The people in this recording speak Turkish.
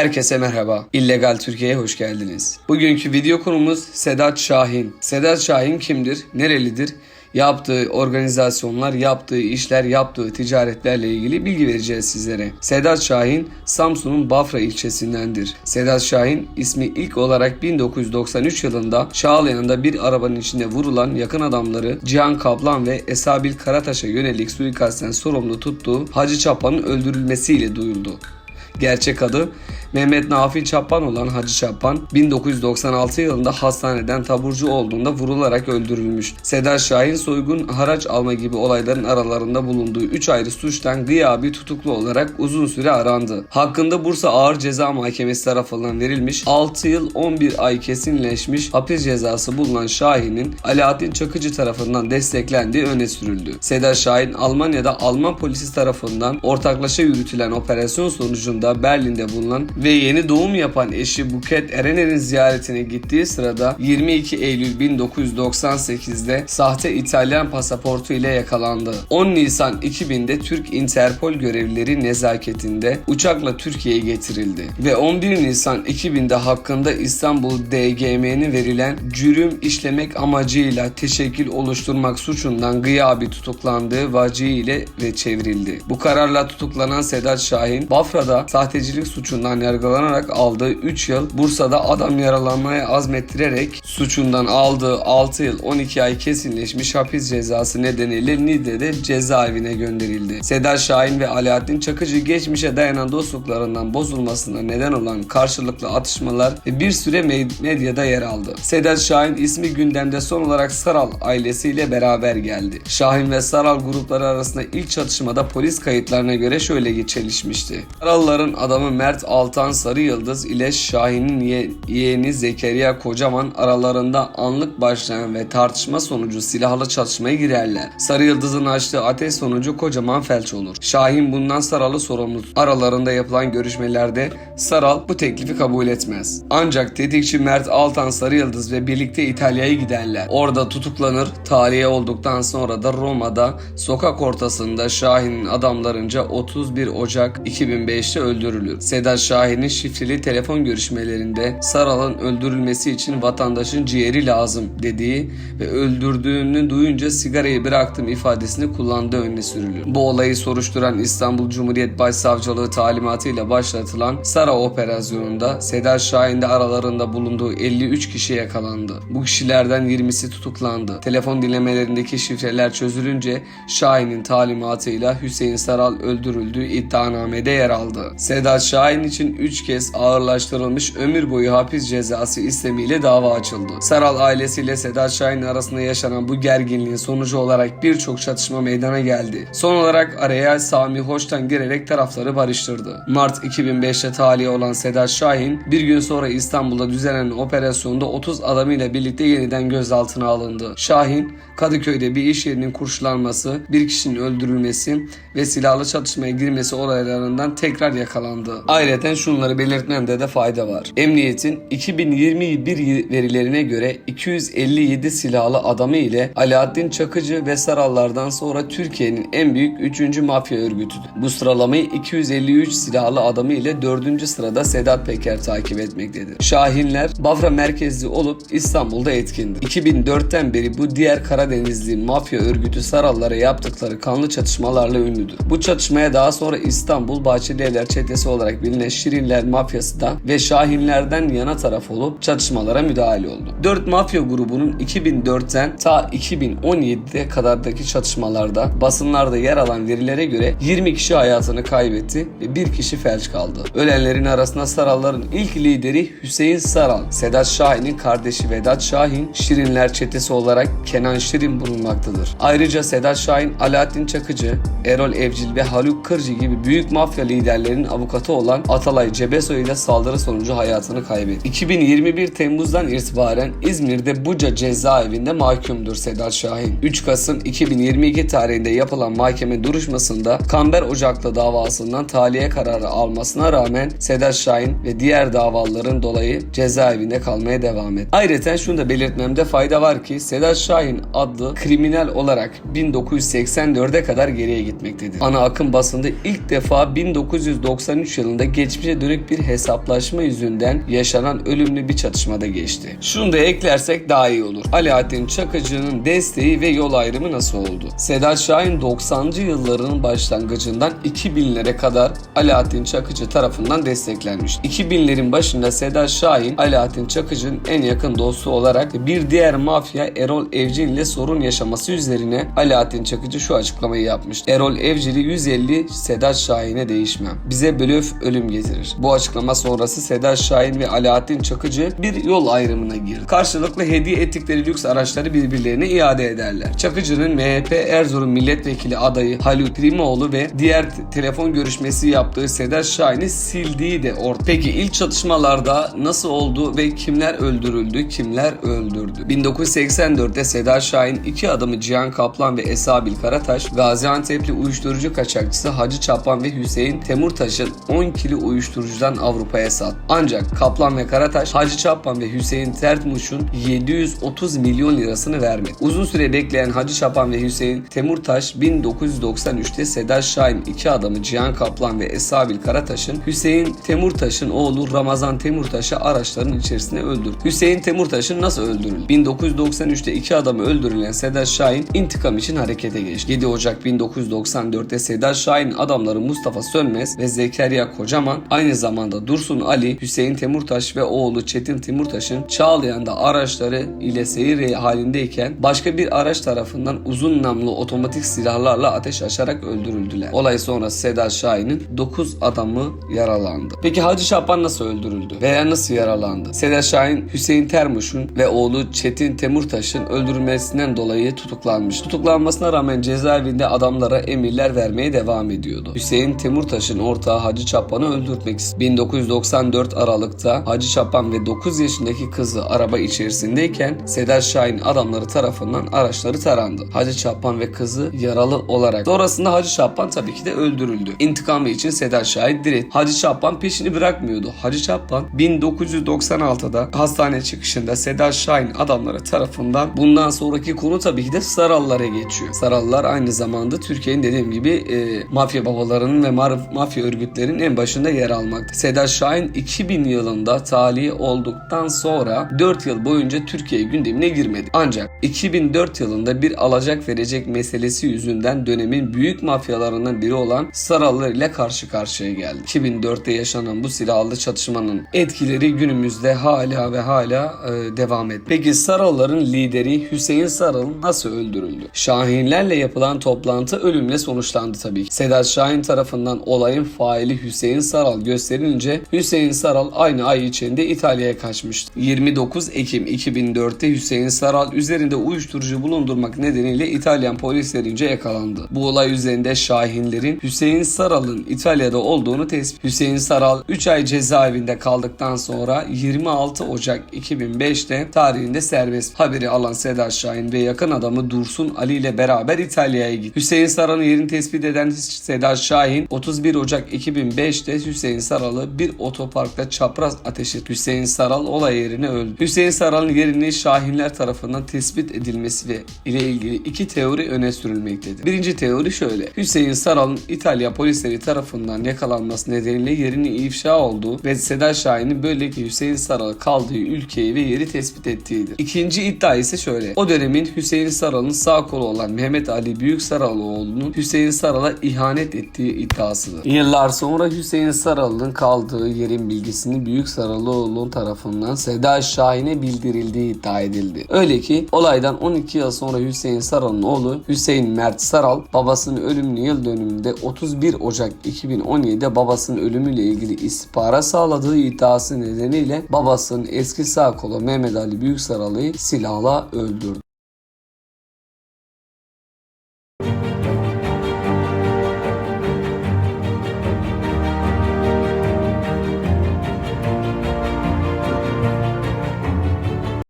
Herkese merhaba. İllegal Türkiye'ye hoş geldiniz. Bugünkü video konumuz Sedat Şahin. Sedat Şahin kimdir? Nerelidir? Yaptığı organizasyonlar, yaptığı işler, yaptığı ticaretlerle ilgili bilgi vereceğiz sizlere. Sedat Şahin Samsun'un Bafra ilçesindendir. Sedat Şahin ismi ilk olarak 1993 yılında Çağlayan'da bir arabanın içinde vurulan yakın adamları Cihan Kaplan ve Esabil Karataş'a yönelik suikastten sorumlu tuttuğu Hacı Çapa'nın öldürülmesiyle duyuldu. Gerçek adı Mehmet Nafi Çappan olan Hacı Çappan 1996 yılında hastaneden taburcu olduğunda vurularak öldürülmüş. Sedat Şahin soygun, haraç alma gibi olayların aralarında bulunduğu 3 ayrı suçtan gıyabi tutuklu olarak uzun süre arandı. Hakkında Bursa Ağır Ceza Mahkemesi tarafından verilmiş 6 yıl 11 ay kesinleşmiş hapis cezası bulunan Şahin'in Alaaddin Çakıcı tarafından desteklendiği öne sürüldü. Sedat Şahin Almanya'da Alman polisi tarafından ortaklaşa yürütülen operasyon sonucunda Berlin'de bulunan ve yeni doğum yapan eşi Buket Erener'in ziyaretine gittiği sırada 22 Eylül 1998'de sahte İtalyan pasaportu ile yakalandı. 10 Nisan 2000'de Türk Interpol görevlileri nezaketinde uçakla Türkiye'ye getirildi ve 11 Nisan 2000'de hakkında İstanbul DGM'nin verilen cürüm işlemek amacıyla teşekkül oluşturmak suçundan gıyabi tutuklandığı vaci ile ve çevrildi. Bu kararla tutuklanan Sedat Şahin Bafra'da sahtecilik suçundan yargılanarak aldığı 3 yıl, Bursa'da adam yaralanmaya azmettirerek suçundan aldığı 6 yıl 12 ay kesinleşmiş hapis cezası nedeniyle Niğde'de cezaevine gönderildi. Sedat Şahin ve Alaaddin Çakıcı geçmişe dayanan dostluklarından bozulmasına neden olan karşılıklı atışmalar ve bir süre med- medyada yer aldı. Sedat Şahin ismi gündemde son olarak Saral ailesiyle beraber geldi. Şahin ve Saral grupları arasında ilk çatışmada polis kayıtlarına göre şöyle çelişmişti. Saralların adamı Mert Altan Sarı Yıldız ile Şahin'in ye- yeğeni Zekeriya Kocaman aralarında anlık başlayan ve tartışma sonucu silahlı çatışmaya girerler. Sarı Yıldız'ın açtığı ateş sonucu Kocaman felç olur. Şahin bundan Saral'ı sorumlu. Aralarında yapılan görüşmelerde Saral bu teklifi kabul etmez. Ancak tetikçi Mert Altan Sarı Yıldız ve birlikte İtalya'ya giderler. Orada tutuklanır. Tarihe olduktan sonra da Roma'da sokak ortasında Şahin'in adamlarınca 31 Ocak 2005'te öldürülür. Sedat Şahin'in şifreli telefon görüşmelerinde Saral'ın öldürülmesi için vatandaşın ciğeri lazım dediği ve öldürdüğünü duyunca sigarayı bıraktım ifadesini kullandığı öne sürülür. Bu olayı soruşturan İstanbul Cumhuriyet Başsavcılığı talimatıyla başlatılan Sara operasyonunda Sedat Şahin de aralarında bulunduğu 53 kişi yakalandı. Bu kişilerden 20'si tutuklandı. Telefon dinlemelerindeki şifreler çözülünce Şahin'in talimatıyla Hüseyin Saral öldürüldüğü iddianamede yer aldı. Sedat Şahin için 3 kez ağırlaştırılmış ömür boyu hapis cezası istemiyle dava açıldı. Saral ailesiyle Sedat Şahin arasında yaşanan bu gerginliğin sonucu olarak birçok çatışma meydana geldi. Son olarak araya Sami Hoş'tan girerek tarafları barıştırdı. Mart 2005'te tahliye olan Sedat Şahin bir gün sonra İstanbul'da düzenlenen operasyonda 30 adamıyla birlikte yeniden gözaltına alındı. Şahin Kadıköy'de bir iş yerinin kurşulanması, bir kişinin öldürülmesi ve silahlı çatışmaya girmesi olaylarından tekrar yakalandı. Ayrıca şunları belirtmemde de fayda var. Emniyetin 2021 verilerine göre 257 silahlı adamı ile Alaaddin Çakıcı ve Sarallardan sonra Türkiye'nin en büyük 3. mafya örgütüdür. Bu sıralamayı 253 silahlı adamı ile 4. sırada Sedat Peker takip etmektedir. Şahinler Bafra merkezli olup İstanbul'da etkindir. 2004'ten beri bu diğer Karadenizli mafya örgütü Sarallara yaptıkları kanlı çatışmalarla ünlüdür. Bu çatışmaya daha sonra İstanbul Bahçelievler çetesi olarak bilinen Şirinler mafyası da ve Şahinlerden yana taraf olup çatışmalara müdahale oldu. 4 mafya grubunun 2004'ten ta 2017'de kadardaki çatışmalarda basınlarda yer alan verilere göre 20 kişi hayatını kaybetti ve bir kişi felç kaldı. Ölenlerin arasında Saralların ilk lideri Hüseyin Saral, Sedat Şahin'in kardeşi Vedat Şahin, Şirinler çetesi olarak Kenan Şirin bulunmaktadır. Ayrıca Sedat Şahin, Alaaddin Çakıcı, Erol Evcil ve Haluk Kırcı gibi büyük mafya liderlerinin avukatı olan Atalay Cebesoy ile saldırı sonucu hayatını kaybetti. 2021 Temmuz'dan itibaren İzmir'de Buca cezaevinde mahkumdur Sedat Şahin. 3 Kasım 2022 tarihinde yapılan mahkeme duruşmasında Kamber Ocaklı davasından tahliye kararı almasına rağmen Sedat Şahin ve diğer davaların dolayı cezaevinde kalmaya devam etti. Ayrıca şunu da belirtmemde fayda var ki Sedat Şahin adlı kriminal olarak 1984'e kadar geriye gitmektedir. Ana akım basında ilk defa 1993 yılında geçmişe dönük bir hesaplaşma yüzünden yaşanan ölümlü bir çatışmada geçti. Şunu da eklersek daha iyi olur. Alaaddin Çakıcı'nın desteği ve yol ayrımı nasıl oldu? Sedat Şahin 90'cı yılların başlangıcından 2000'lere kadar Alaaddin Çakıcı tarafından desteklenmiş. 2000'lerin başında Sedat Şahin Alaaddin Çakıcı'nın en yakın dostu olarak bir diğer mafya Erol Evcin ile sorun yaşaması üzerine Alaaddin Çakıcı şu açıklamayı yapmış. Erol Evcil'i 150 Sedat Şahin'e değişmem. Bize blöf ölüm getirir. Bu açıklama sonrası Sedat Şahin ve Alaaddin Çakıcı bir yol ayrımına girdi. Karşılıklı hediye ettikleri lüks araçları birbirlerine iade ederler. Çakıcı'nın MHP Erzurum milletvekili adayı Haluk Primoğlu ve diğer te- telefon görüşmesi yaptığı Sedat Şahin'i sildiği de ortada. Peki ilk çatışmalarda nasıl oldu ve kimler öldürüldü, kimler öldürdü? 1984'te Sedat Şahin iki adamı Cihan Kaplan ve Esabil Karataş, Gaziantep'li uyuşturucu kaçakçısı Hacı Çapan ve Hüseyin Temurtaş'ın 10 kilo uyuşturucudan Avrupa'ya sattı. Ancak Kaplan ve Karataş, Hacı Çapan ve Hüseyin Tertmuş'un 730 milyon lirasını vermedi. Uzun süre bekleyen Hacı Çapan ve Hüseyin Temurtaş 1993'te Sedat Şahin iki adamı Cihan Kaplan ve Esabil Karataş'ın Hüseyin Temurtaş'ın oğlu Ramazan Temurtaş'ı araçların içerisinde öldürdü. Hüseyin Temurtaş'ın nasıl öldürüldü? 1993'te iki adamı öldürülen Sedat Şahin intikam için harekete geçti. 7 Ocak 1994'te Sedat Şahin adamları Mustafa Sönmez ve Zekeriya Kocaman aynı zamanda Dursun Ali, Hüseyin Temurtaş ve oğlu Çetin Temurtaş'ın Çağlayan'da araçları ile seyir halindeyken başka bir araç tarafından uzun namlu otomatik silahlarla ateş açarak öldürüldüler. Olay sonrası Sedat Şahin'in 9 adamı yaralandı. Peki Hacı Şaban nasıl öldürüldü veya nasıl yaralandı? Sedat Şahin Hüseyin Termuş'un ve oğlu Çetin Temurtaş'ın öldürülmesinden dolayı tutuklanmış. Tutuklanmasına rağmen cezaevinde adamlara emirler vermeye devam ediyordu. Hüseyin Temurtaş'ın ortağı Hacı Çapan'ı öldürtmek istedi. 1994 Aralık'ta Hacı Çapan ve 9 yaşındaki kızı araba içerisindeyken Sedat Şahin adamları tarafından araçları tarandı. Hacı Çapan ve kızı yaralı olarak. Sonrasında Hacı Çapan tabii ki de öldürüldü. İntikamı için Sedat Şahin diretti. Hacı Çapan peşini bırakmıyordu. Hacı Çapan 1996'da hastane çıkışında Sedat Şahin adamları tarafından bundan sonraki konu tabii ki de Sarallara geçiyor. Sarallar aynı zamanda Türkiye'nin dediğim gibi e, mafya babalarının ve mafya örgütlerinin en başında yer almakta. Sedat Şahin 2000 yılında talihi olduktan sonra 4 yıl boyunca Türkiye gündemine girmedi. Ancak 2004 yılında bir alacak verecek meselesi yüzünden dönemin büyük mafyalarından biri olan Sarallar ile karşı karşıya geldi. 2004'te yaşanan bu silahlı çatışmanın etkileri günümüzde hala ve hala e, devam ediyor. Peki Saralların lideri Hüseyin Saral nasıl öldürüldü? Şahinlerle yapılan toplantı ölümle sonuçlandı tabii. Sedat Şahin tarafından olayın faili Hüseyin Saral gösterilince Hüseyin Saral aynı ay içinde İtalya'ya kaçmıştı. 29 Ekim 2004'te Hüseyin Saral üzerinde uyuşturucu bulundurmak nedeniyle İtalyan polislerince yakalandı. Bu olay üzerinde Şahinlerin Hüseyin Saral'ın İtalya'da olduğunu tespit. Hüseyin Saral 3 ay cezaevinde kaldıktan sonra 26 Ocak 2005'te tarihinde serbest. Haberi alan Sedat Şahin ve yakın adamı Dursun Ali ile beraber İtalya'ya gitti. Hüseyin Saral'ın yerini tespit eden Sedat Şahin 31 Ocak 2005'te Hüseyin Saral'ı bir otoparkta çapraz ateş etti. Hüseyin Saral olay yerine öldü. Hüseyin Saral'ın yerini Şahinler tarafından tespit edilmesi ve ile ilgili iki teori öne sürülmektedir. Birinci teori şöyle. Hüseyin Saral'ın İtalya polisleri tarafından yakalanması nedeniyle yerini ifşa olduğu ve Sedat Şahin'in böylelikle Hüseyin Saral kaldığı ülkeyi ve yeri tespit ettiğidir. İkinci iddia ise şöyle. O dönemin Hüseyin Saral'ın sağ kolu olan Mehmet Ali Büyük Saraloğlu'nun Hüseyin Saral'a ihanet ettiği iddiasıdır. Yıllar sonra Hüseyin Saral'ın kaldığı yerin bilgisini Büyük Saraloğlu tarafından Sedat Şahin'e bildirildiği iddia edildi. Öyle ki olaydan 12 yıl sonra Hüseyin Saral'ın oğlu Hüseyin Mert Saral babasının ölümünün yıl dönümünde 31 Ocak 2017'de babasının ölümüyle ilgili istihbarat sağladığı iddiası nedeniyle babasının eski sağ kolu Mehmet Ali Büyük Saral'ı silahla öldürdü.